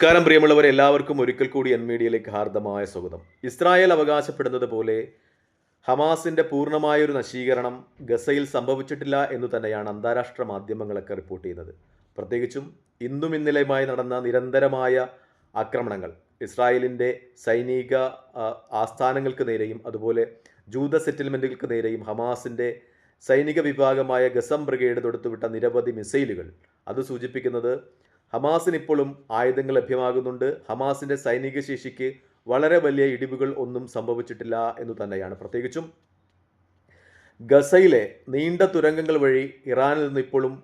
നമസ്കാരം പ്രിയമുള്ളവർ എല്ലാവർക്കും ഒരിക്കൽ കൂടി എൻ മീഡിയയിലേക്ക് ഹാർദമായ സ്വാഗതം. ഇസ്രായേൽ അവകാശപ്പെടുന്നത് പോലെ ഹമാസിന്റെ പൂർണമായ ഒരു നശീകരണം ഗസയിൽ സംഭവിച്ചിട്ടില്ല എന്ന് തന്നെയാണ് അന്താരാഷ്ട്ര മാധ്യമങ്ങളൊക്കെ റിപ്പോർട്ട് ചെയ്യുന്നത്. പ്രത്യേകിച്ചും ഇന്നും ഇന്നലെയുമായി നടന്ന നിരന്തരമായ ആക്രമണങ്ങൾ. ഇസ്രായേലിന്റെ സൈനിക ആസ്ഥാനങ്ങൾക്ക് നേരെയും അതുപോലെ ജൂത സെറ്റിൽമെന്റുകൾക്ക് നേരെയും ഹമാസിന്റെ സൈനിക വിഭാഗമായ ഗസം ബ്രിഗേഡ് തൊടുത്തുവിട്ട നിരവധി മിസൈലുകൾ. അത് സൂചിപ്പിക്കുന്നത് ഹമാസിന് ഇപ്പോഴും ആയുധങ്ങൾ ലഭ്യമാകുന്നുണ്ട്. ഹമാസിന്റെ സൈനിക ശേഷിക്ക് വളരെ വലിയ ഇടിവുകൾ ഒന്നും സംഭവിച്ചിട്ടില്ല എന്ന് തന്നെയാണ്. പ്രത്യേകിച്ചും ഗസയിലെ നീണ്ട തുരങ്കങ്ങൾ വഴി ഇറാനിൽ നിന്ന് ഇപ്പോഴും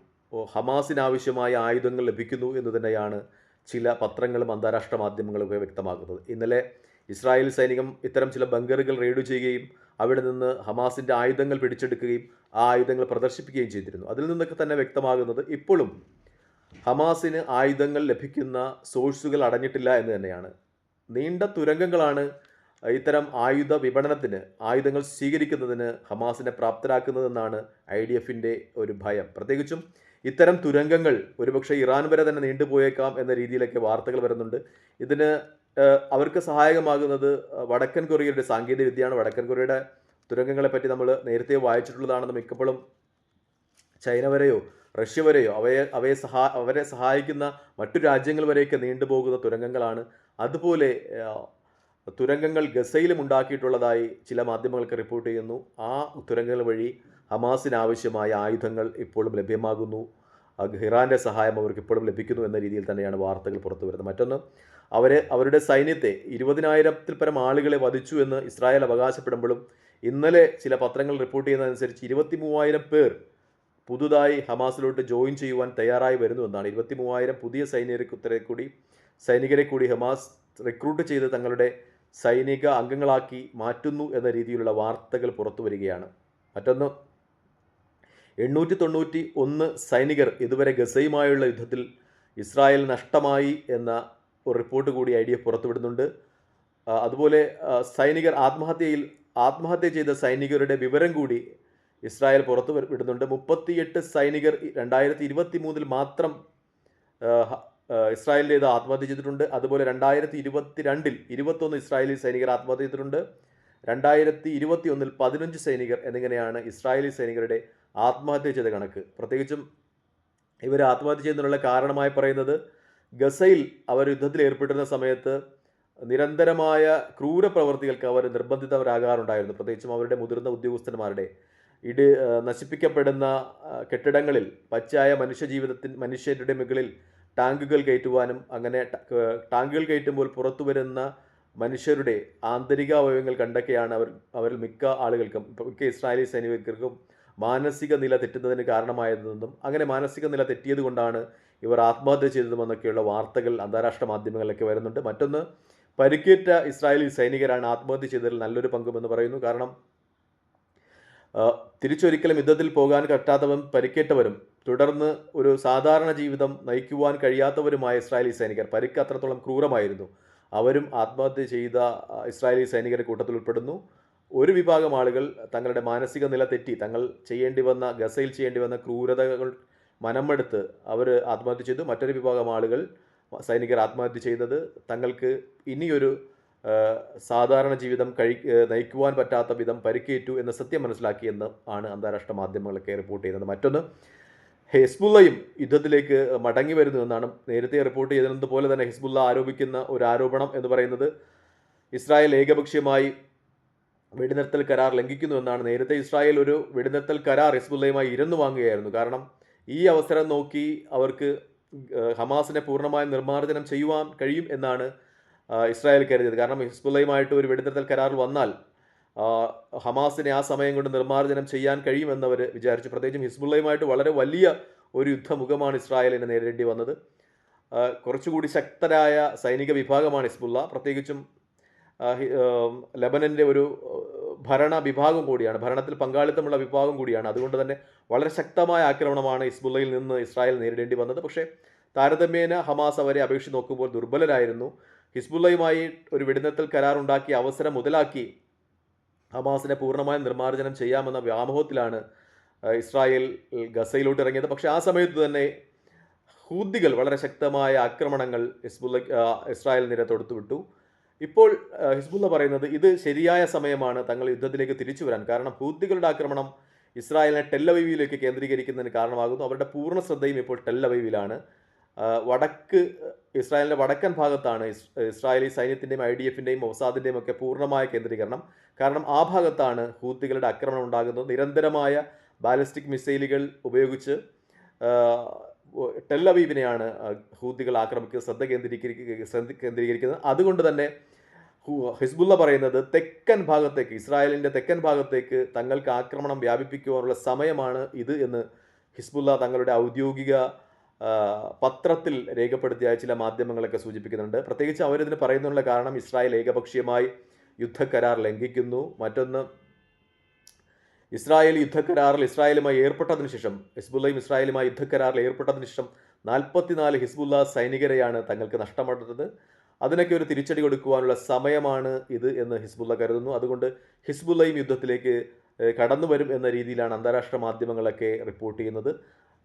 ഹമാസിനാവശ്യമായ ആയുധങ്ങൾ ലഭിക്കുന്നു എന്ന് തന്നെയാണ് ചില പത്രങ്ങളും അന്താരാഷ്ട്ര മാധ്യമങ്ങളും ഒക്കെ വ്യക്തമാക്കുന്നത്. ഇന്നലെ ഇസ്രായേൽ സൈനികം ഇത്തരം ചില ബങ്കറുകൾ റെയ്ഡ് ചെയ്യുകയും അവിടെ നിന്ന് ഹമാസിന്റെ ആയുധങ്ങൾ പിടിച്ചെടുക്കുകയും ആ ആയുധങ്ങൾ പ്രദർശിപ്പിക്കുകയും ചെയ്തിരുന്നു. അതിൽ നിന്നൊക്കെ തന്നെ വ്യക്തമാകുന്നത് ഇപ്പോഴും ഹമാസിന് ആയുധങ്ങൾ ലഭിക്കുന്ന സോഴ്സുകൾ അടഞ്ഞിട്ടില്ല എന്ന് തന്നെയാണ്. നീണ്ട തുരങ്കങ്ങളാണ് ഇത്തരം ആയുധ വിപണനത്തിന് ആയുധങ്ങൾ സ്വീകരിക്കുന്നതിന് ഹമാസിനെ പ്രാപ്തരാക്കുന്നതെന്നാണ് ഐ ഡി എഫിന്റെ ഒരു ഭയം. പ്രത്യേകിച്ചും ഇത്തരം തുരങ്കങ്ങൾ ഒരുപക്ഷെ ഇറാൻ വരെ തന്നെ നീണ്ടുപോയേക്കാം എന്ന രീതിയിലൊക്കെ വാർത്തകൾ വരുന്നുണ്ട്. ഇതിന് അവർക്ക് സഹായകമാകുന്നത് വടക്കൻ കൊറിയയുടെ സാങ്കേതിക വിദ്യയാണ്. വടക്കൻ കൊറിയയുടെ തുരങ്കങ്ങളെപ്പറ്റി നമ്മൾ നേരത്തെ വായിച്ചിട്ടുള്ളതാണെന്ന് മിക്കപ്പോഴും ചൈന വരെയോ റഷ്യ വരെയോ അവയെ അവയെ സഹാ അവരെ സഹായിക്കുന്ന മറ്റു രാജ്യങ്ങൾ വരെയൊക്കെ നീണ്ടുപോകുന്ന തുരങ്കങ്ങളാണ്. അതുപോലെ തുരങ്കങ്ങൾ ഗസയിലും ഉണ്ടാക്കിയിട്ടുള്ളതായി ചില മാധ്യമങ്ങൾക്ക് റിപ്പോർട്ട് ചെയ്യുന്നു. ആ തുരങ്കങ്ങൾ വഴി ഹമാസിന് ആവശ്യമായ ആയുധങ്ങൾ ഇപ്പോഴും ലഭ്യമാകുന്നു. ഹിറാന്റെ സഹായം അവർക്ക് ഇപ്പോഴും ലഭിക്കുന്നു എന്ന രീതിയിൽ തന്നെയാണ് വാർത്തകൾ പുറത്തു വരുന്നത്. മറ്റൊന്ന് അവരെ അവരുടെ സൈന്യത്തെ ഇരുപതിനായിരത്തിൽ പരം ആളുകളെ വധിച്ചു എന്ന് ഇസ്രായേൽ അവകാശപ്പെടുമ്പോഴും ഇന്നലെ ചില പത്രങ്ങൾ റിപ്പോർട്ട് ചെയ്യുന്നതനുസരിച്ച് ഇരുപത്തി മൂവായിരം പേർ പുതുതായി ഹമാസിലോട്ട് ജോയിൻ ചെയ്യുവാൻ തയ്യാറായി വരുന്നുവെന്നാണ് ഇരുപത്തി മൂവായിരം പുതിയ സൈനികരെ കൂടി സൈനികരെ കൂടി ഹമാസ് റിക്രൂട്ട് ചെയ്ത് തങ്ങളുടെ സൈനിക അംഗങ്ങളാക്കി മാറ്റുന്നു എന്ന രീതിയിലുള്ള വാർത്തകൾ പുറത്തു വരികയാണ്. മറ്റൊന്ന് എണ്ണൂറ്റി തൊണ്ണൂറ്റി ഒന്ന് സൈനികർ ഇതുവരെ ഗസയുമായുള്ള യുദ്ധത്തിൽ ഇസ്രായേൽ നഷ്ടമായി എന്ന ഒരു റിപ്പോർട്ട് കൂടി ഐ ഡി എഫ് പുറത്തുവിടുന്നുണ്ട്. അതുപോലെ സൈനികർ ആത്മഹത്യയിൽ ആത്മഹത്യ ചെയ്ത സൈനികരുടെ വിവരം കൂടി ഇസ്രായേൽ പുറത്തു വിടുന്നുണ്ട്. മുപ്പത്തിയെട്ട് സൈനികർ രണ്ടായിരത്തി ഇരുപത്തി മൂന്നിൽ മാത്രം ഇസ്രായേലിൽ ഇത് ആത്മഹത്യ ചെയ്തിട്ടുണ്ട്. അതുപോലെ രണ്ടായിരത്തി ഇരുപത്തി രണ്ടിൽ ഇരുപത്തൊന്ന് ഇസ്രായേലി സൈനികർ ആത്മഹത്യ ചെയ്തിട്ടുണ്ട്. രണ്ടായിരത്തി ഇരുപത്തി ഒന്നിൽ പതിനഞ്ച് സൈനികർ എന്നിങ്ങനെയാണ് ഇസ്രായേലി സൈനികരുടെ ആത്മഹത്യ ചെയ്ത കണക്ക്. പ്രത്യേകിച്ചും ഇവർ ആത്മഹത്യ ചെയ്യുന്നതിനുള്ള കാരണമായി പറയുന്നത് ഗസയിൽ അവർ യുദ്ധത്തിൽ ഏർപ്പെട്ടിരുന്ന സമയത്ത് നിരന്തരമായ ക്രൂര പ്രവർത്തികൾക്ക് അവർ നിർബന്ധിതവരാകാറുണ്ടായിരുന്നു പ്രത്യേകിച്ചും അവരുടെ മുതിർന്ന ഉദ്യോഗസ്ഥന്മാരുടെ ഇട് നശിപ്പിക്കപ്പെടുന്ന കെട്ടിടങ്ങളിൽ പച്ചയായ മനുഷ്യജീവിതത്തിൻ മനുഷ്യരുടെ മുകളിൽ ടാങ്കുകൾ കയറ്റുവാനും അങ്ങനെ ടാങ്കുകൾ കയറ്റുമ്പോൾ പുറത്തു വരുന്ന മനുഷ്യരുടെ ആന്തരിക അവയവങ്ങൾ കണ്ടൊക്കെയാണ് അവർ അവരിൽ മിക്ക ആളുകൾക്കും മിക്ക ഇസ്രായേലി സൈനികർക്കും മാനസിക നില തെറ്റുന്നതിന് കാരണമായതെന്നും അങ്ങനെ മാനസിക നില തെറ്റിയത് കൊണ്ടാണ് ഇവർ ആത്മഹത്യ ചെയ്തതുമെന്നൊക്കെയുള്ള വാർത്തകൾ അന്താരാഷ്ട്ര മാധ്യമങ്ങളിലൊക്കെ വരുന്നുണ്ട്. മറ്റൊന്ന് പരിക്കേറ്റ ഇസ്രായേലി സൈനികരാണ് ആത്മഹത്യ ചെയ്തതിൽ നല്ലൊരു പങ്കുമെന്ന് പറയുന്നു. കാരണം തിരിച്ചൊരിക്കലും യുദ്ധത്തിൽ പോകാൻ പറ്റാത്തവരും പരിക്കേറ്റവരും തുടർന്ന് ഒരു സാധാരണ ജീവിതം നയിക്കുവാൻ കഴിയാത്തവരുമായ ഇസ്രായേലി സൈനികർ പരിക്ക് അത്രത്തോളം ക്രൂരമായിരുന്നു. അവരും ആത്മഹത്യ ചെയ്ത ഇസ്രായേലി സൈനികരുടെ കൂട്ടത്തിൽ ഉൾപ്പെടുന്നു. ഒരു വിഭാഗം ആളുകൾ തങ്ങളുടെ മാനസിക നില തെറ്റി തങ്ങൾ ചെയ്യേണ്ടി വന്ന ഗസയിൽ ചെയ്യേണ്ടി വന്ന ക്രൂരതകൾ മനമെടുത്ത് അവർ ആത്മഹത്യ ചെയ്തു. മറ്റൊരു വിഭാഗം ആളുകൾ സൈനികർ ആത്മഹത്യ ചെയ്തത് തങ്ങൾക്ക് ഇനിയൊരു സാധാരണ ജീവിതം കഴി നയിക്കുവാൻ പറ്റാത്ത വിധം പരിക്കേറ്റു എന്ന സത്യം മനസ്സിലാക്കിയെന്ന് ആണ് അന്താരാഷ്ട്ര മാധ്യമങ്ങളൊക്കെ റിപ്പോർട്ട് ചെയ്യുന്നത്. മറ്റൊന്ന് ഹിസ്ബുള്ളയും യുദ്ധത്തിലേക്ക് മടങ്ങി വരുന്നു എന്നാണ് നേരത്തെ റിപ്പോർട്ട് ചെയ്തത് പോലെ തന്നെ ഹിസ്ബുള്ള ആരോപിക്കുന്ന ഒരു ആരോപണം എന്ന് പറയുന്നത് ഇസ്രായേൽ ഏകപക്ഷീയമായി വെടിനിർത്തൽ കരാർ ലംഘിക്കുന്നു എന്നാണ്. നേരത്തെ ഇസ്രായേൽ ഒരു വെടിനിർത്തൽ കരാർ ഹിസ്ബുള്ളയുമായി ഇരുന്നു വാങ്ങുകയായിരുന്നു. കാരണം ഈ അവസരം നോക്കി അവർക്ക് ഹമാസിനെ പൂർണമായും നിർമ്മാർജനം ചെയ്യുവാൻ കഴിയും എന്നാണ് ഇസ്രായേൽ കരുതിയത്. കാരണം ഹിസ്ബുള്ളയുമായിട്ട് ഒരു വെടിനിർത്തൽ കരാർ വന്നാൽ ഹമാസിനെ ആ സമയം കൊണ്ട് നിർമ്മാർജനം ചെയ്യാൻ കഴിയുമെന്നവർ വിചാരിച്ചു. പ്രത്യേകിച്ചും ഹിസ്ബുള്ളയുമായിട്ട് വളരെ വലിയ ഒരു യുദ്ധമുഖമാണ് ഇസ്രായേലിനെ നേരിടേണ്ടി വന്നത്. കുറച്ചുകൂടി ശക്തരായ സൈനിക വിഭാഗമാണ് ഹിസ്ബുള്ള. പ്രത്യേകിച്ചും ലെബനന്റെ ഒരു ഭരണ വിഭാഗം കൂടിയാണ്. ഭരണത്തിൽ പങ്കാളിത്തമുള്ള വിഭാഗം കൂടിയാണ്. അതുകൊണ്ട് തന്നെ വളരെ ശക്തമായ ആക്രമണമാണ് ഹിസ്ബുള്ളയിൽ നിന്ന് ഇസ്രായേൽ നേരിടേണ്ടി വന്നത്. പക്ഷേ താരതമ്യേന ഹമാസ് അവരെ അപേക്ഷിച്ച് നോക്കുമ്പോൾ ദുർബലരായിരുന്നു. ഹിസ്ബുള്ളയുമായി ഒരു വെടിനിർത്തൽ കരാർ ഉണ്ടാക്കി അവസരം മുതലാക്കി ഹമാസിനെ പൂർണമായും നിർമ്മാർജനം ചെയ്യാമെന്ന വ്യാമോഹത്തിലാണ് ഇസ്രായേൽ ഗസയിലോട്ട് ഇറങ്ങിയത്. പക്ഷേ ആ സമയത്ത് തന്നെ ഹൂദികൾ വളരെ ശക്തമായ ആക്രമണങ്ങൾ ഹിസ്ബുള്ള ഇസ്രായേൽ നിര തൊടുത്തുവിട്ടു ഇപ്പോൾ ഹിസ്ബുള്ള പറയുന്നത് ഇത് ശരിയായ സമയമാണ് തങ്ങൾ യുദ്ധത്തിലേക്ക് തിരിച്ചു വരാൻ. കാരണം ഹൂദികളുടെ ആക്രമണം ഇസ്രായേലിനെ ടെല്ലവൈവിയിലേക്ക് കേന്ദ്രീകരിക്കുന്നതിന് കാരണമാകുന്നു. അവരുടെ പൂർണ ശ്രദ്ധയും ഇപ്പോൾ ടെല്ലവൈവിലാണ് വടക്ക് ഇസ്രായേലിന്റെ വടക്കൻ ഭാഗത്താണ് ഇസ്രായേലി സൈന്യത്തിന്റെയും ഐ ഡി എഫിന്റെയും മൊസാദിന്റെയും ഒക്കെ പൂർണമായ കേന്ദ്രീകരണം. കാരണം ആ ഭാഗത്താണ് ഹൂത്തികളുടെ ആക്രമണം ഉണ്ടാകുന്നത്. നിരന്തരമായ ബാലിസ്റ്റിക് മിസൈലുകൾ ഉപയോഗിച്ച് ടെല്ലവീപിനെയാണ് ഹൂത്തികൾ ആക്രമിക്കുക ശ്രദ്ധ കേന്ദ്രീകരിക്കുക ശ്രദ്ധ കേന്ദ്രീകരിക്കുന്നത്. അതുകൊണ്ട് തന്നെ ഹിസ്ബുള്ള പറയുന്നത് തെക്കൻ ഭാഗത്തേക്ക് ഇസ്രായേലിന്റെ തെക്കൻ ഭാഗത്തേക്ക് തങ്ങൾക്ക് ആക്രമണം വ്യാപിപ്പിക്കുവാനുള്ള സമയമാണ് ഇത് എന്ന് ഹിസ്ബുള്ള തങ്ങളുടെ ഔദ്യോഗിക പത്രത്തിൽ രേഖപ്പെടുത്തിയ ചില മാധ്യമങ്ങളൊക്കെ സൂചിപ്പിക്കുന്നുണ്ട്. പ്രത്യേകിച്ച് അവരിതിന് പറയുന്നതിനുള്ള കാരണം ഇസ്രായേൽ ഏകപക്ഷീയമായി യുദ്ധക്കരാർ ലംഘിക്കുന്നു. മറ്റൊന്ന് ഇസ്രായേൽ യുദ്ധക്കരാറിൽ ഇസ്രായേലുമായി ഏർപ്പെട്ടതിനു ശേഷം ഹിസ്ബുല്ലയും ഇസ്രായേലുമായി യുദ്ധക്കരാറിൽ ഏർപ്പെട്ടതിനു ശേഷം നാൽപ്പത്തിനാല് ഹിസ്ബുല്ല സൈനികരെയാണ് തങ്ങൾക്ക് നഷ്ടപ്പെട്ടത് അതിനൊക്കെ ഒരു തിരിച്ചടി കൊടുക്കുവാനുള്ള സമയമാണ് ഇത് എന്ന് ഹിസ്ബുല്ല കരുതുന്നു. അതുകൊണ്ട് ഹിസ്ബുല്ലയും യുദ്ധത്തിലേക്ക് കടന്നു വരും എന്ന രീതിയിലാണ് അന്താരാഷ്ട്ര മാധ്യമങ്ങളൊക്കെ റിപ്പോർട്ട് ചെയ്യുന്നത്.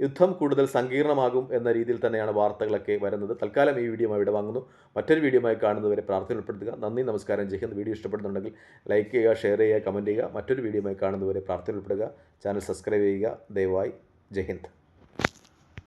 യുദ്ധം കൂടുതൽ സങ്കീർണമാകും എന്ന രീതിയിൽ തന്നെയാണ് വാർത്തകളൊക്കെ വരുന്നത്. തൽക്കാലം ഈ വീഡിയോ ഇവിടെ വാങ്ങുന്നു. മറ്റൊരു വീഡിയോയുമായി കാണുന്നവരെ പ്രാർത്ഥന ഉൾപ്പെടുത്തുക. നന്ദി നമസ്കാരം. ചെയ്യുന്നത് വീഡിയോ ഇഷ്ടപ്പെടുന്നുണ്ടെങ്കിൽ ലൈക്ക് ചെയ്യുക ഷെയർ ചെയ്യുക കമന്റ് ചെയ്യുക. മറ്റൊരു വീഡിയോയുമായി കാണുന്നവരെ പ്രാർത്ഥന ഉൾപ്പെടുക ചാനൽ സബ്സ്ക്രൈബ് ചെയ്യുക. ദയവായി ജയ്ഹിന്ദ്